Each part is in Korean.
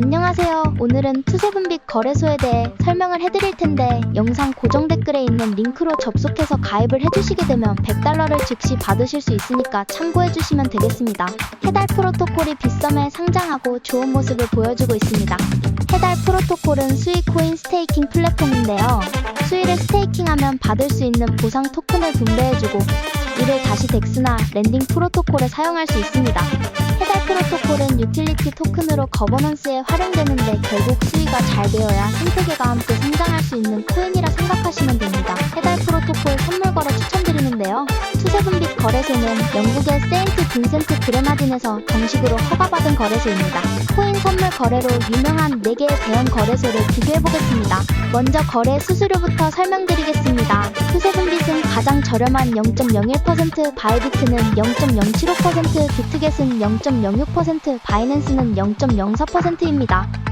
안녕하세요. 오늘은 투세분빛 거래소에 대해 설명을 해드릴 텐데 영상 고정 댓글에 있는 링크로 접속해서 가입을 해주시게 되면 100달러를 즉시 받으실 수 있으니까 참고해주시면 되겠습니다. 해달 프로토콜이 빗썸에 상장하고 좋은 모습을 보여주고 있습니다. 해달 프로토콜은 수익 코인 스테이킹 플랫폼인데요. 수익을 스테이킹하면 받을 수 있는 보상 토큰을 분배해주고 이를 다시 덱스나 랜딩 프로토콜에 사용할 수 있습니다. 해달 프로토콜은 유틸리티 토큰으로 거버넌스에 활용되는데 결국 수위가 잘 되어야 생태계가 함께 성장할 수 있는 코인이라 생각하시면 됩니다. 해달 프로토콜 선물 거래 추천드리는데요. 거래소는 영국의 세인트 빈센트 그레나딘에서 정식으로 허가받은 거래소입니다. 코인 선물 거래로 유명한 4개의 대형 거래소를 비교해보겠습니다. 먼저 거래 수수료부터 설명드리겠습니다. 투세분빛은 가장 저렴한 0.01%, 바이비트는 0.075%, 비트겟은 0.06%, 바이낸스는 0.04%입니다.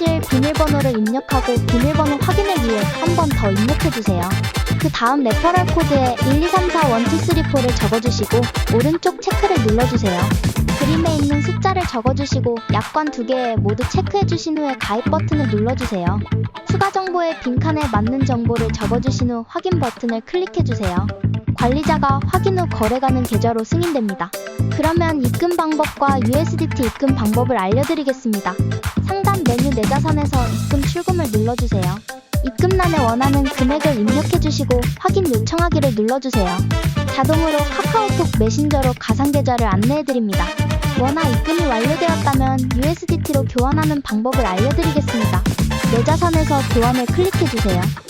사용하실 비밀번호를 입력하고 비밀번호 확인을 위해 한 번 더 입력해주세요. 그 다음 레퍼럴 코드에 123412344를 적어주시고 오른쪽 체크를 눌러주세요. 그림에 있는 숫자를 적어주시고 약관 두개 모두 체크해주신 후에 가입 버튼을 눌러주세요. 추가 정보의 빈칸에 맞는 정보를 적어주신 후 확인 버튼을 클릭해주세요. 관리자가 확인 후 거래 가능 계좌로 승인됩니다. 그러면 입금 방법과 USDT 입금 방법을 알려드리겠습니다. 상단 메뉴 내 자산에서 입금 출금을 눌러주세요. 입금란에 원하는 금액을 입력해주시고 확인 요청하기를 눌러주세요. 자동으로 카카오톡 메신저로 가상계좌를 안내해드립니다. 원화 입금이 완료되었다면 USDT로 교환하는 방법을 알려드리겠습니다. 내 자산에서 교환을 클릭해주세요.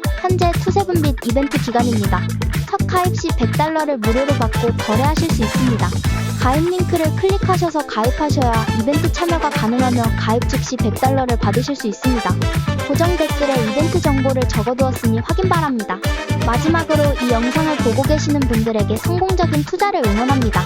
현재 투세분빛 이벤트 기간입니다. 첫 가입 시 100달러를 무료로 받고 거래하실 수 있습니다. 가입 링크를 클릭하셔서 가입하셔야 이벤트 참여가 가능하며 가입 즉시 100달러를 받으실 수 있습니다. 고정 댓글에 이벤트 정보를 적어두었으니 확인 바랍니다. 마지막으로 이 영상을 보고 계시는 분들에게 성공적인 투자를 응원합니다.